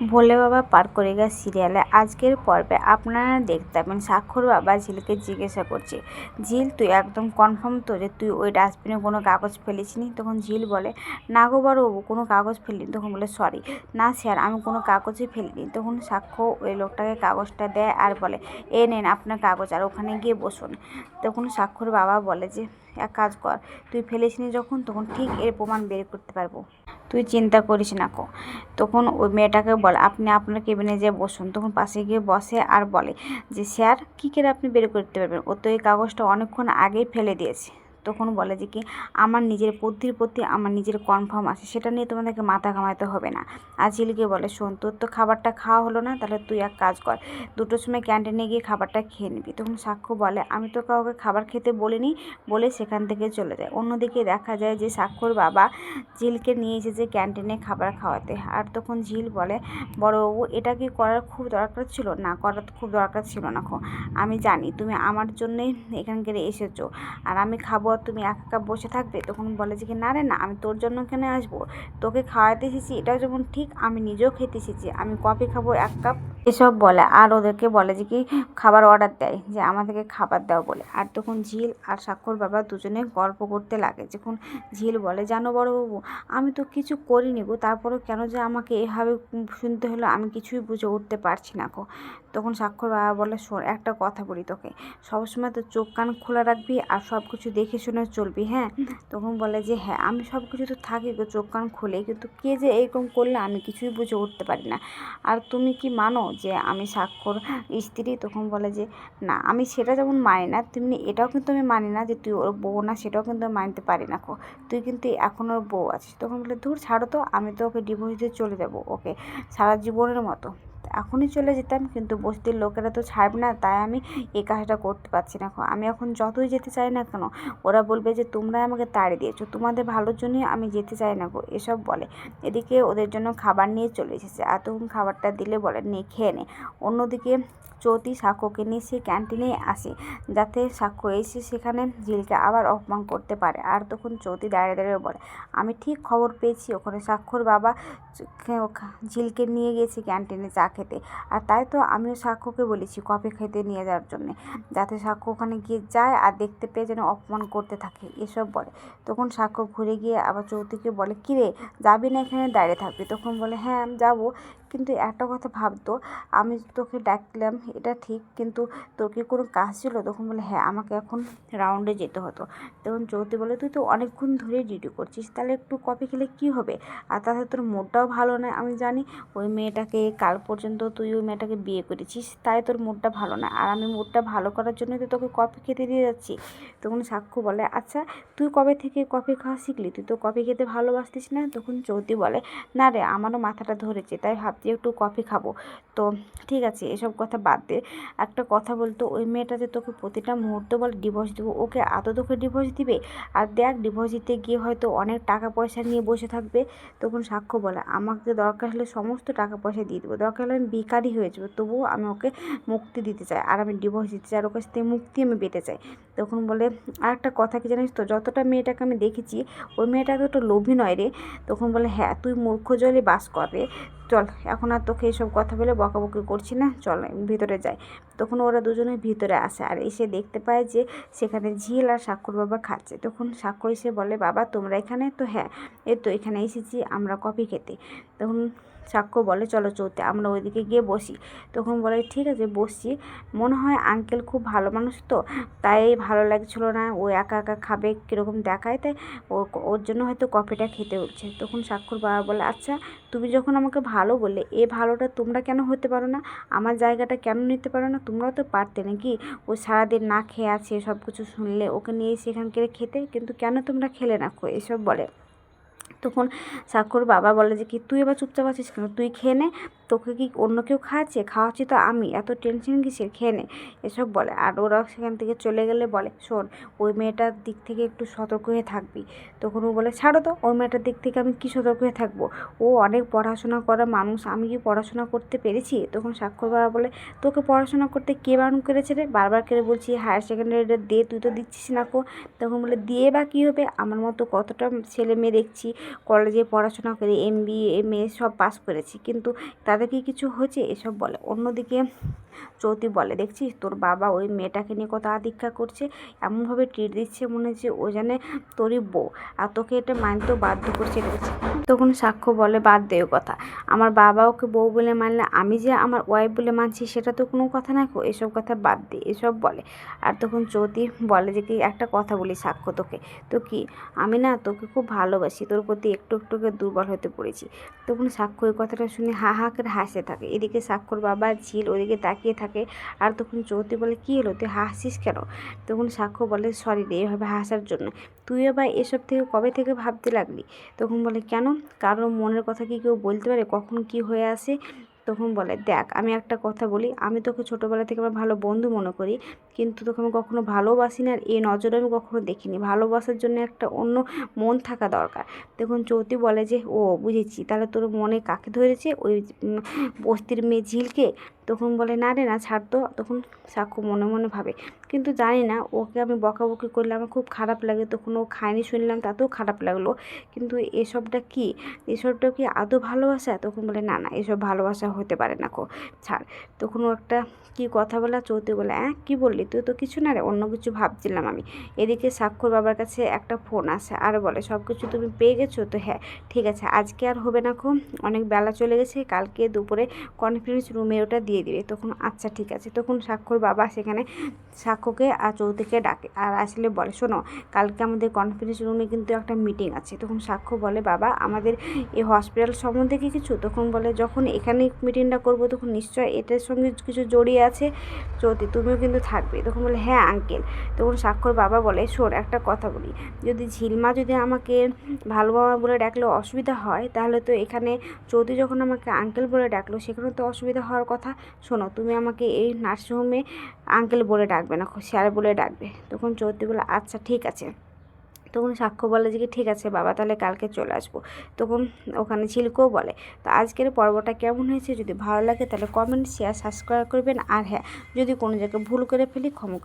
ভোলে বাবা পার করে গা সিরিয়ালে। আজকের পর্বে আপনারা দেখতে পাবেন স্বাক্ষর বাবা ঝিলকে জিজ্ঞাসা করছে, ঝিল, তুই একদম কনফার্ম তো যে তুই ওই ডাস্টবিনে কোনো কাগজ ফেলিসনি তখন ঝিল বলে, না গো বড়বাবু কোনো কাগজ ফেলিনি। তখন বলে সরি না স্যার আমি কোনো কাগজই ফেলিনি। তখন সাক্ষ্য ওই লোকটাকে কাগজটা দেয় আর বলে, এ নেন আপনার কাগজ আর ওখানে গিয়ে বসুন। তখন স্বাক্ষর বাবা বলে যে, এক কাজ কর, তুই ফেলিসনি যখন, তখন ঠিক এর প্রমাণ বের করতে পারব। তুই চিন্তা করিস না কো। তখন ওই মেয়েটাকে বলে, আপনি আপনার কেবিনে যেয়ে বসুন। তখন পাশে গিয়ে বসে আর বলে যে, স্যার, কী করে আপনি বের করতে পারবেন? ও তো এই কাগজটা অনেকক্ষণ আগেই ফেলে দিয়েছে। তখন বলে যে কি, আমার নিজের বুদ্ধির প্রতি আমার নিজের কনফার্ম আছে, সেটা নিয়ে তোমাদেরকে মাথা ঘামাতে হবে না। আর ঝিলকে বলে, শোন, তোর তো খাবারটা খাওয়া হলো না, তাহলে তুই এক কাজ কর, দুটোর সময় ক্যান্টিনে গিয়ে খাবারটা খেয়ে নিবি। তখন সাক্ষ্য বলে, আমি তো কাউকে খাবার খেতে বলিনি, বলে সেখান থেকে চলে যায়। অন্যদিকে দেখা যায় যে সাক্ষর বাবা ঝিলকে নিয়ে এসেছে ক্যান্টিনে খাবার খাওয়াতে। আর তখন ঝিল বলে বড়বাবু এটা কি করার খুব দরকার ছিল? না, করার খুব দরকার ছিল না খো, আমি জানি, তুমি আমার জন্যই এখানকার এসেছ, আর আমি খাব আর তুমি একা একা বসে থাকবে, তখন বলে যে কি, না রে, না, আমি তোর জন্য কেন আসব? তোকে খাওয়াতে এসেছি এটাও যেমন ঠিক, আমি নিজেও খেতে এসেছি, আমি কফি খাব, এক কাপ এসব বলে। আর ওদেরকে বলে যে কি, খাবার অর্ডার দেয়, যে আমাদেরকে খাবার দাও বলে। আর তখন ঝিল আর স্বাক্ষর বাবা দুজনে গল্প করতে লাগে। যখন ঝিল বলে, জানো বড়বাবু, আমি তো কিছু করিনি গো, তারপরেও কেন যে আমাকে এভাবে শুনতে হলো, আমি কিছুই বুঝে উঠতে পারছি না গো। তখন স্বাক্ষর বাবা বলে, শোন, একটা কথা বলি তোকে। সবসময় তো চোখ কান খোলা রাখবি আর সব কিছু দেখে শুনে চলবি হ্যাঁ? তখন বলে যে হ্যাঁ আমি সব কিছু তো থাকি গো, চোখ কান খুলে কিন্তু কে যে এরকম করলে আমি কিছুই বুঝে উঠতে পারি না। আর তুমি কি মানো যে আমি স্বাক্ষর স্ত্রী, তখন বলে যে, না, আমি সেটা যেমন মানি না, তেমনি এটাও কিন্তু আমি মানি না যে তুই ওর বউ না, সেটাও কিন্তু আমি মানতে পারি না তুই কিন্তু এখন ওর বউ আছিস। তখন বলে, ধুর, ছাড়ো তো, আমি তো ওকে ডিভোর্স দিয়ে চলে যাব, ওকে, সারা জীবনের মতো। এখনই চলে যেতাম, কিন্তু বস্তির লোকেরা তো ছাড়বে না, তাই আমি এই কাজটা করতে পারছি না আমি এখন যতই যেতে চাই না কেন, ওরা বলবে যে তোমরা আমাকে তাড়ি দিয়েছ, তোমাদের ভালোর জন্যই আমি যেতে চাই না গো, এসব বলে। এদিকে ওদের জন্য খাবার নিয়ে চলে এসেছে তখন খাবারটা দিলে বলে, নে, খেয়ে নে। অন্যদিকে চৌতি সাক্ষ্যকে নিয়ে সে ক্যান্টিনে আসে, যাতে সাক্ষ্য এসে সেখানে ঝিলকে আবার অপমান করতে পারে। আর তখন চৌতি দাঁড়িয়ে দাঁড়িয়ে বলে, আমি ঠিক খবর পেয়েছি, ওখানে সাক্ষর বাবা ঝিলকে নিয়ে গেছি ক্যান্টিনে চা খেতে। আর তাই তো আমিও সাক্ষ্যকে বলেছি কফি খেতে নিয়ে যাওয়ার জন্যে। যাতে সাক্ষ্য ওখানে গিয়ে যায় আর দেখতে পেয়ে যেন অপমান করতে থাকে, এসব বলে। তখন সাক্ষ্য ঘুরে গিয়ে আবার চৌতিকে বলে, কিরে, যাবি না এখানে? দাঁড়িয়ে থাকবি? তখন বলে হ্যাঁ আমি যাব। কিন্তু একটা কথা ভাবতো, আমি তোকে ডাকলাম, এটা ঠিক, কিন্তু তোর কি কোনো কাজ ছিল? তখন বলে হ্যাঁ আমাকে এখন রাউন্ডে যেতে হতো। তখন চৌতি বলে, তুই তো অনেকক্ষণ ধরেই ডিউটি করছিস, তাহলে একটু কফি খেলে কী হবে? আর তাছাড়া তোর মুডটাও ভালো নয়, আমি জানি ওই মেয়েটাকে কাল পর্যন্ত তুই ওই মেয়েটাকে বিয়ে করেছিস, তাই তোর মুডটা ভালো না আর আমি মুডটা ভালো করার জন্যই তো তোকে কফি খেতে দিয়ে যাচ্ছি। তখন সাক্ষ্য বলে আচ্ছা তুই কবে থেকে কফি খাওয়া শিখলি? তুই তো কফি খেতে ভালোবাসতিস না? তখন চৌতি বলে, না রে, আমারও মাথাটা ধরেছে, তাই ভাবছি একটু কফি খাব। তো ঠিক আছে, এসব কথা বাদ দে। একটা কথা বলতো, ওই মেয়েটা যে তোকে প্রতিটা মুহূর্ত বলে ডিভোর্স দেবো, ওকে আদৌ তোকে ডিভোর্স দিবে? আর দেখ ডিভোর্স দিতে গিয়ে হয়তো অনেক টাকা পয়সা নিয়ে বসে থাকবে। তখন সাক্ষ্য বলে, আমাকে দরকার হলে সমস্ত টাকা পয়সা দিয়ে দেবো। দরকার হলে আমি বিকারই হয়ে যাব, তবুও আমি ওকে মুক্তি দিতে চাই। আর আমি ডিভোর্স দিতে চাই, আর ওর কাছ থেকে মুক্তি আমি পেতে চাই। তখন বলে আর একটা কথা কি জানিস তো, যতটা মেয়েটাকে আমি দেখেছি, ওই মেয়েটা তো লোভী নয় রে। তখন বলে হ্যাঁ তুই মূর্খ জলে বাস কর রে চল এখন আর তোকে এইসব কথা বলে বকাবকি করছি না। চল ভিতরে যাই। তখন ওরা দুজনে ভিতরে আসে আর এসে দেখতে পায় যে সেখানে ঝিল আর স্বাক্ষর বাবা খাচ্ছে। তখন স্বাক্ষর এসে বলে, বাবা, তোমরা এখানে? তো হ্যাঁ। এ তো, এখানে এসেছি, আমরা কফি খেতে। তখন সাক্ষ্য বলে, চলো চৌতে আমরা ওইদিকে গিয়ে বসি। তখন বলে, ঠিক আছে, বসছি। মনে হয় আঙ্কেল খুব ভালো মানুষ তো, তাই ভালো লাগছিল না, ও একা একা খাবে কীরকম দেখায়, তাই ও ওর জন্য হয়তো কফিটা খেতে হচ্ছে। তখন সাক্ষর বাবা বলে আচ্ছা তুমি যখন আমাকে ভালো বললে, এ ভালোটা তোমরা কেন হতে পারো না? আমার জায়গাটা কেন নিতে পারো না? তোমরাও তো পারতে নাকি? ও সারাদিন না খেয়ে আছে সব কিছু শুনলে, ওকে নিয়ে সেখানকে খেতে, কিন্তু কেন তোমরা খেলে না এসব বলে। তখন সাক্ষর বাবা বলে যে কি তুই এবার চুপচাপ আছিস কেন? তুই খেয়ে নে তোকে কি অন্য কেউ খাওয়াচ্ছে? খাওয়াচ্ছি তো আমি। এত টেনশন কিসের? খেয়ে নে। এসব বলে। আর ওরা সেখান থেকে চলে গেলে বলে, শোন, ওই মেয়েটার দিক থেকে একটু সতর্ক হয়ে থাকবি। তখন ও বলে, ছাড়ো তো, ওই মেয়েটার দিক থেকে আমি কি সতর্ক হয়ে থাকব? ও অনেক পড়াশোনা করা মানুষ, আমি কি পড়াশোনা করতে পেরেছি? তখন সাক্ষর বাবা বলে, তোকে পড়াশোনা করতে কে বারণ করেছে রে? বারবার করে বলছি হায়ার সেকেন্ডারিটা দে, তুই তো দিচ্ছিস না কো। তখন বলে, দিয়ে বা কী হবে? আমার মতো কতটা ছেলে মেয়ে দেখছি কলেজে পড়াশোনা করে এম বি এম এ সব পাস করেছি। কিন্তু তাদের কি কিছু হয়েছে এসব বলে। অন্যদিকে চৌতি বলে, দেখছিস, তোর বাবা ওই মেয়েটাকে নিয়ে কত আদিক্ষা করছে, এমনভাবে ট্রিট দিচ্ছে মনে হচ্ছে ও জানে তোরই বউ, আর তোকে এটা মানতেও বাধ্য করছে তখন সাক্ষ্য বলে, বাদ দে ও কথা, আমার বাবা ওকে বউ বলে মানলে আমি যে আমার ওয়াইফ বলে মানছি সেটা তো কোনো কথা না এসব কথা বাদ দে, এসব বলে। আর তখন চৌতি বলে, যে কি একটা কথা বলি সাক্ষ্য তোকে, তো কি, আমি না তোকে খুব ভালোবাসি, তোর প্রতি একটু একটু করে দুর্বল হতে পড়েছি। তখন সাক্ষ্য ওই কথাটা শুনে হা হা করে হাসে থাকে। এদিকে সাক্ষর বাবা ঝিল, ওদিকে তাকিয়ে থাকে। আর তখন চৌতি বলে, কী হলো? তুই হাসিস কেন? তখন সাক্ষ্য বলে, সরি রে, এভাবে হাসার জন্য। তুই বা এসব থেকে কবে থেকে ভাবতে লাগলি? তখন বলে, কেন? কারোর মনের কথা কি কেউ বলতে পারে? কখন কি হয়ে আসে? তখন বলে, দেখ, আমি একটা কথা বলি, আমি তোকে ছোটোবেলা থেকে আমার ভালো বন্ধু মনে করি, কিন্তু তোকে আমি কখনো ভালোবাসি না, আর এই নজরে আমি কখনো দেখিনি। ভালোবাসার জন্য একটা অন্য মন থাকা দরকার। তখন চৌতি বলে যে, ও, বুঝেছি। তাহলে তোর মনে কাকে ধরেছে? ওই বস্তির মেয়ে ঝিলকে? তখন বলে, না রে, না, ছাড় তো। তখন সাক্ষ্য মনে মনে ভাবে। কিন্তু জানি না, ওকে আমি বকাবকি করলে আমার খুব খারাপ লাগে। তখন ও খায়নি শুনলাম, তাতেও খারাপ লাগল। কিন্তু এসবটা কি? এসবটা কি আদৌ ভালোবাসা? তখন বলে, না না, এসব ভালোবাসা হতে পারে না কো, ছাড়। তখন ও একটা কি কথা বলা চৌতে বলে হ্যাঁ কী বললি? তুই তো কিছু না রে, অন্য কিছু ভাবছিলাম আমি। এদিকে সাক্ষর বাবার কাছে একটা ফোন আসে, আর বলে, সব কিছু তুমি পেয়ে গেছো তো? হ্যাঁ ঠিক আছে, আজকে আর হবে না খো অনেক বেলা চলে গেছে, কালকে দুপুরে কনফারেন্স রুমে ওটা দিয়ে দিবে। তখন আচ্ছা ঠিক আছে। তখন স্বাক্ষর বাবা সেখানে সাক্ষ্যকে আর চৌতিকে ডাকে। আর আসলে বলে, শোনো, কালকে আমাদের কনফারেন্স রুমে কিন্তু একটা মিটিং আছে। তখন সাক্ষ্য বলে, বাবা, আমাদের এই হসপিটাল সম্বন্ধে কি কিছু? তখন বলে, যখন এখানে মিটিংটা করব, তখন নিশ্চয় এটার সঙ্গে কিছু জড়িয়ে আছে। চৌতি তুমিও কিন্তু থাকবে। তখন বলে হ্যাঁ আঙ্কেল তখন সাক্ষর বাবা বলে, শোন, একটা কথা বলি। যদি ঝিলমা যদি আমাকে ভালো মামা বলে ডাকলে অসুবিধা হয়, তাহলে তো এখানে চৌধুরী যখন আমাকে আঙ্কেল বলে ডাকলো, সেখানে তো অসুবিধা হওয়ার কথা। শোনো, তুমি আমাকে এই নার্সিংহোমে আঙ্কেল বলে ডাকবে না, স্যার বলে ডাকবে। তখন চৌধুরী বলে আচ্ছা ঠিক আছে। তখন সাক্ষ্য বলে যে, কি ঠিক আছে বাবা, তাহলে কালকে চলে আসব। তখন ওখানে ঝিলকেও বলে, তো আজকের পর্বটা কেমন হয়েছে? যদি ভালো লাগে তাহলে কমেন্ট শেয়ার সাবস্ক্রাইব করবেন। আর হ্যাঁ যদি কোনো জায়গায় ভুল করে ফেলি, ক্ষমা